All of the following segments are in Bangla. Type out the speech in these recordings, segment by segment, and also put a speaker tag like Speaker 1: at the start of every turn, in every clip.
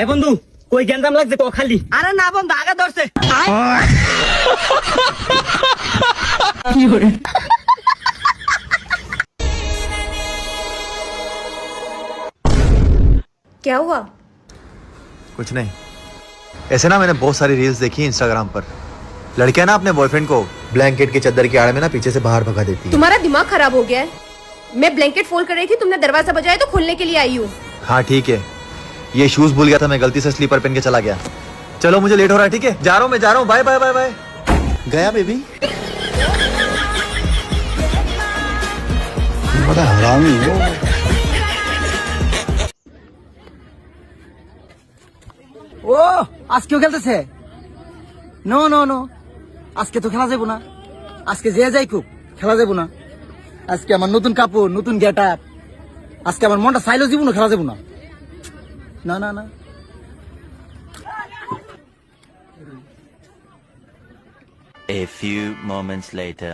Speaker 1: এ বন্ধু কই গ্যাঞ্জাম লাগছে ক খালি আরে না বন্ধু আগে ধরছে
Speaker 2: क्या हुआ
Speaker 3: कुछ नहीं ऐसे ना मैंने बहुत सारी रील्स देखी इंस्टाग्राम पर लड़कियां ना अपने बॉयफ्रेंड को ब्लैंकेट की चादर की आड़ में ना पीछे से बाहर भगा देती है
Speaker 2: तुम्हारा दिमाग खराब हो गया है मैं ब्लैंकेट फोल्ड कर रही थी तुमने दरवाजा बजाया तो खोलने के लिए आई हूँ
Speaker 3: हाँ ठीक है ये शूज भूल गया था मैं गलती से स्लीपर पहन के चला गया चलो मुझे लेट हो रहा है ठीक है जा रहा हूँ मैं जा रहा हूँ बाय बाय बाय बाय गया बेबी बड़ा हरामी हो
Speaker 1: ও আজকেও খেলতেছে নো নো নো আজকে তো খেলা যাবো না আজকে যে যাই খুব খেলা যাবো না আজকে আমার নতুন কাপড় নতুন গেট আজকে আমার মনটা চাইলেও যাবো না খেলা যাবো না না না না
Speaker 4: A few moments later.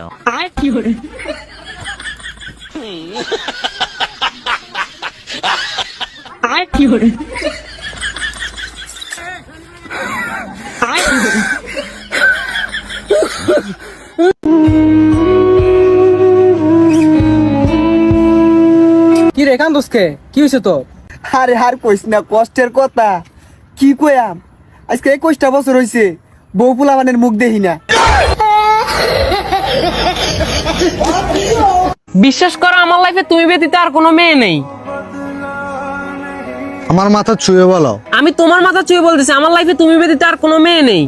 Speaker 1: কি রে কান দোষকে কি হয়েছে তো আরে আর কইস না কষ্টের কথা। কি কয়াম আজকে একুশটা বছর হয়েছে বউ পোলাবানের মুখ দেখি না।
Speaker 5: বিশ্বাস করো আমার লাইফে তুমি ব্যতীত আর কোনো মেয়ে নেই।
Speaker 6: আমার মাথা ছুঁয়ে বলো।
Speaker 5: আমি তোমার মাথা চুয়ে বলতেছি আমার লাইফে তুমি ব্যতীত আর কোনো মেয়ে নেই।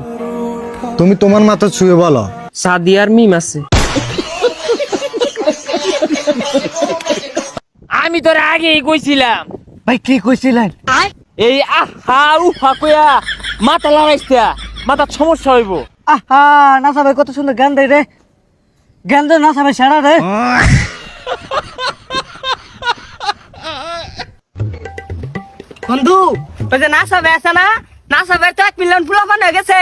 Speaker 6: তুমি তোমার মাথা ছুঁয়ে বলো।
Speaker 5: সাদিয়ার মিম আছে। আমি তোর আগেই কইছিলাম
Speaker 1: ভাই কি কইছিলেন?
Speaker 5: এই আহা উফা কইয়া মাথা লড়াইছিয়া মাথা সমস্যা হইব।
Speaker 1: আহা নাসা ভাই কত সুন্দর গান দেয় রে। গান দেয় নাসা ভাই সেরা রে। বন্ধু ওই যে নাসা ভাই আছে না? নাসা ভাই তো এক মিলিয়ন পোলাপান হয়ে গেছে।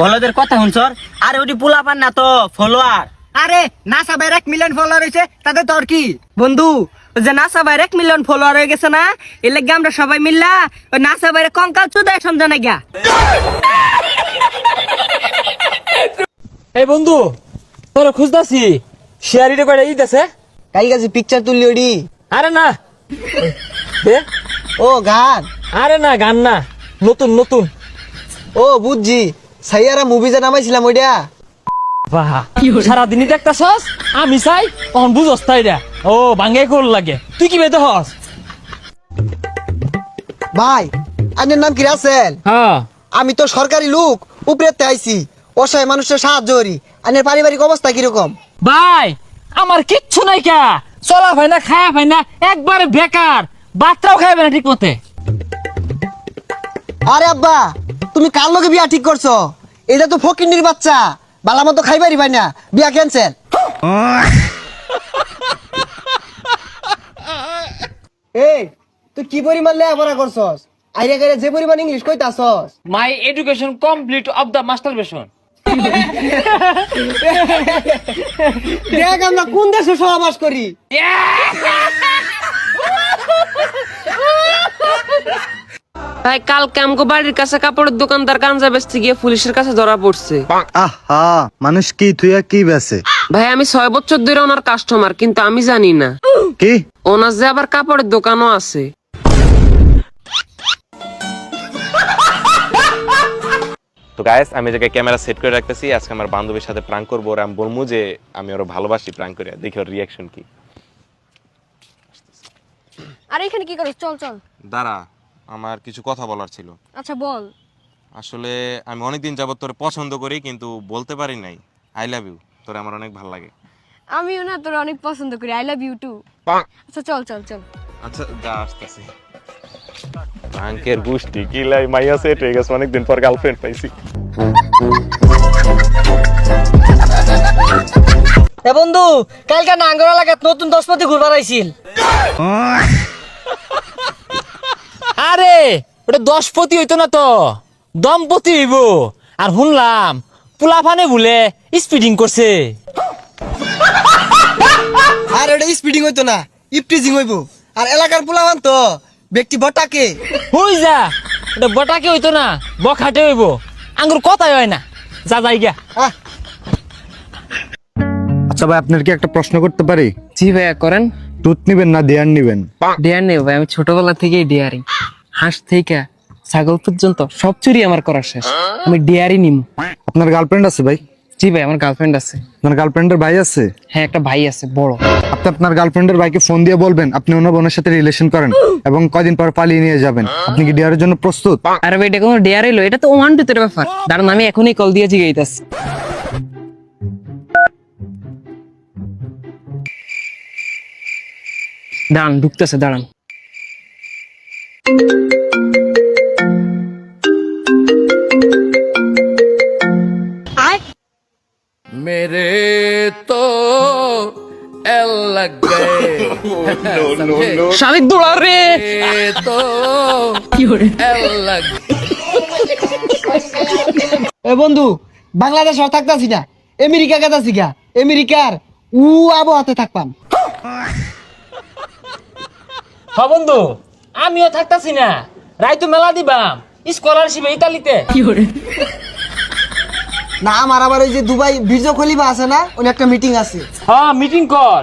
Speaker 1: বলদের কথা শুনছর আরে ওটি পোলাপান না তো ফলোয়ার। আরে নাসা ভাইয়ের এক মিলিয়ন ফলোয়ার হয়েছে তাতে তোর কি? বন্ধু যে নাসা ভাইয়ের এক মিলিয়ন ফলোয়ার হয়ে গেছে না এর লাগে আমরা সবাই মিললা ওই নাসা ভাইয়ের কঙ্কাল চুদায় সমঝানা গিয়া।
Speaker 5: এই বন্ধু তোর খুঁজতাছি শেয়ারিটা কয়টা ঈদ আছে?
Speaker 1: কাল কাছে পিকচার তুললি ওডি।
Speaker 5: আরে না। দে
Speaker 1: ও গান।
Speaker 5: আরে না গান না। নতুন নতুন।
Speaker 1: ও বুঝছি। সাইয়ারা মুভি যে নামাইছিলাম ওইটা
Speaker 5: বাহ। সারাদিনই দেখতাছস? আমি চাই তখন বুঝস তাই রে ও বাঙ্গাই কোল লাগে। তুই কি বেতে হস?
Speaker 7: ভাই আপনার নাম কি রাসেল?
Speaker 5: হ্যাঁ।
Speaker 7: আমি তো সরকারি লোক উপরে আইছি। অসহায় মানুষের সাহায্য করি। আপনার পারিবারিক অবস্থা কীরকম?
Speaker 5: ভাই আমার কিচ্ছু নাই কা। চলা ভাই না খায়া ভাই না একবারে বেকার। বাচ্চাও খাইবে না ঠিক মতে
Speaker 7: আরে আব্বা তুমি কার লোকে বিয়া ঠিক করছ? এটা তো ফকিন্নির বাচ্চা। বালা মতো খাইবারি ভাই না বিয়া ক্যান্সেল এই তুই কি পরিমাণ লেখাপড়া করছস? আইরে গাইরে যে পরিমাণ English কইতাছস।
Speaker 5: My education complete of the master বেশন
Speaker 7: দেখ আমরা কোন দেশে সহবাস করি।
Speaker 5: ভাই কালকে আমগো বাড়ির কাছে কাপড়ের দোকানদার গাঞ্জা বেচতে গিয়ে পুলিশের কাছে ধরা পড়ছে।
Speaker 6: আহা মানুষ কি তুই কি বেছে
Speaker 5: ভাই আমি ছয় বছর ধরে ওনার কাস্টমার কিন্তু আমি জানি না।
Speaker 6: কি?
Speaker 5: ওনার যে আবার কাপড়ের দোকানও আছে।
Speaker 8: তো গায়েস আমি জায়গায় ক্যামেরা সেট করে রাখতেছি। আজকে আমার বান্ধবীর সাথে প্রাঙ্ক করব ওর আমি বলব যে আমি ওর ভালোবাসি প্রাঙ্ক করে। দেখি ওর রিয়াকশন কি।
Speaker 2: আরে এখানে কি করছ চল চল।
Speaker 8: দাঁড়া আমার কিছু কথা বলার ছিল।
Speaker 2: আচ্ছা বল।
Speaker 8: আসলে আমি অনেকদিন যাবত তোর পছন্দ করি কিন্তু বলতে পারি নাই আই লাভ ইউ তোর আমার অনেক ভালো লাগে।
Speaker 2: আমিও না তোর অনেক পছন্দ করি আই লাভ ইউ টু। আচ্ছা চল চল চল।
Speaker 8: আচ্ছা যা আসতেছি। প্রাঙ্কের গোষ্ঠী কি লাই মাইয়া সেট হয়ে গেছে অনেকদিন পর গার্লফ্রেন্ড পাইছি।
Speaker 1: এ বন্ধু কালকে নাঙ্গর এলাকাত নতুন দশপতি ঘুরবার আইছিল।
Speaker 5: আরে ওটা দশপতি হইতো না তো। দম্পতি হইব। আর শুনলাম পোলাফানে বলে স্পিডিং করছে।
Speaker 7: আর এটা স্পিডিং হইতো না ইপটিজিং হইব। আর এলাকার পোলাবান তো ব্যক্তি বটাকে।
Speaker 5: হই যা এটা বটাকে হইতো না বখাটে হইব। আঙ্গুর কথাই হয় না। যা যাই গিয়া
Speaker 6: আচ্ছা ভাই আপনার কি একটা প্রশ্ন করতে পারি?
Speaker 9: জি ভাইয়া করেন।
Speaker 6: দুধ নিবেন না দেয়ার নিবেন?
Speaker 9: ডিয়ার নেই ভাই আমি ছোটবেলা থেকেই ডিয়ারি হাঁস থেকে ছাগল পর্যন্ত সব চুরি আমার করা শেষ। আমি ডিয়ারি নিম।
Speaker 6: আপনার গার্লফ্রেন্ড আছে ভাই?
Speaker 9: জি ভাই আমার গার্লফ্রেন্ড আছে।
Speaker 6: আপনার গার্লফ্রেন্ডের ভাই আছে?
Speaker 9: হ্যাঁ একটা ভাই আছে বড়।
Speaker 6: আপনি আপনার গার্লফ্রেন্ডের ভাইকে ফোন দিয়ে বলবেন আপনি ওনার বোনের সাথে রিলেশন করেন এবং কদিন পর পালিয়ে নিয়ে যাবেন। আপনি কি ডিয়ারের জন্য প্রস্তুত?
Speaker 9: আরে ভাই এটা কোনো ডিয়ার এলো এটা তো ওয়ান টু ব্যাপার দাঁড়ান আমি এখনই কল দিয়ে জিগাইতাছি। দাঁড়ান ঢুকতেছে দাঁড়ান। শালিক দৌড়া রে।
Speaker 7: এ বন্ধু বাংলাদেশ আর থাকতাছি না আমেরিকা গেতাছি গা আমেরিকার উ আবহাওয়াতে থাকপাম
Speaker 5: হ বন্ধু। আমিও থাকতাছি না। রাইতো মেলা দিবাম স্কলারশিপ ইতালিতে।
Speaker 7: না আমার আবার ওই যে দুবাই বীর্য খলিফা আছে না ওই একটা মিটিং আছে।
Speaker 5: হ্যাঁ মিটিং কর।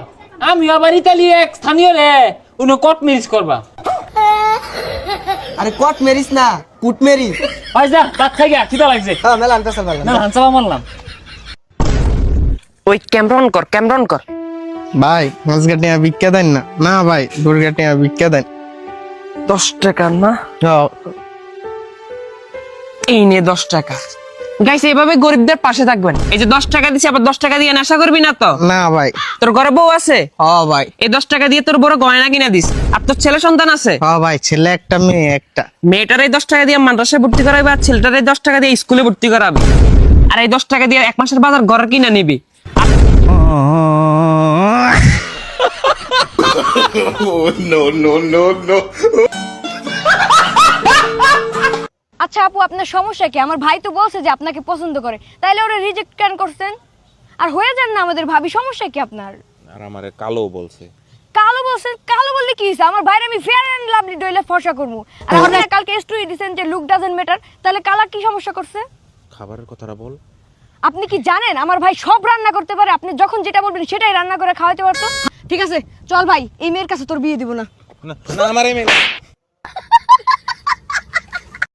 Speaker 5: আমি আবার ইতালি এক স্থানীয় রে উনি কট মিরিজ করবা।
Speaker 7: আরে কট মেরিস না কুট মেরিস
Speaker 5: হয় যা তার খাই গা খিদা লাগছে।
Speaker 7: হ্যাঁ মেলা আনতেছে মেলা।
Speaker 5: না হানসাবা মারলাম
Speaker 9: ওই ক্যামরন কর ক্যামরন কর।
Speaker 10: ভাই মাছ গাটিয়া ভিক্ষা দেন না। না ভাই দূর গাটিয়া ভিক্ষা দেন।
Speaker 9: দশ টাকা না এই নে দশ টাকা। গাইস এইভাবে গরিবদের পাশে থাকবেন। এই যে দশ টাকা দিছি আবার দশ টাকা দিয়ে নেশা করবি না তো?
Speaker 10: না ভাই।
Speaker 9: তোর ঘরে বউ আছে?
Speaker 10: হ ভাই।
Speaker 9: এই দশ টাকা দিয়ে তোর বড় গয়না কিনা দিস। আর তোর ছেলে সন্তান আছে?
Speaker 10: হ ভাই ছেলে একটা মেয়ে একটা।
Speaker 9: মেয়েটার এই দশ টাকা দিয়ে মাদ্রাসায় ভর্তি করাবি আর ছেলেটার এই দশ টাকা দিয়ে স্কুলে ভর্তি করাবি। আর এই দশ টাকা দিয়ে এক মাসের বাজার ঘর কিনা নিবি।
Speaker 2: আচ্ছা আপু আপনার সমস্যা কি? আমার ভাই তো বলছে যে আপনাকে পছন্দ করে। তাইলে ওরা রিজেক্ট কেন করছেন? আর হয়ে যান না আমাদের ভাবি সমস্যা কি আপনার?
Speaker 8: আর আমারে কালো বলছে।
Speaker 2: কালো বলছেন? কালো বললে কি হয়েছে আমার ভাইয়ের আমি ফেয়ার অ্যান্ড লাভলি ডইলে ফর্সা করব। আর আপনারা কালকে স্টোরি দিয়েছেন যে লুক ডাজেন্ট ম্যাটার তাহলে কালার কি সমস্যা করছে?
Speaker 8: খাবারের কথাটা বল।
Speaker 2: আপনি কি জানেন? আমার ভাই সব রান্না করতে পারে আপনি যখন যেটা বলবেন সেটাই রান্না করে খাওয়াতে পারতো? ঠিক আছে চল ভাই এই মেয়ের কাছে তোর বিয়ে দিব না।
Speaker 8: না না আমার এই মেয়ে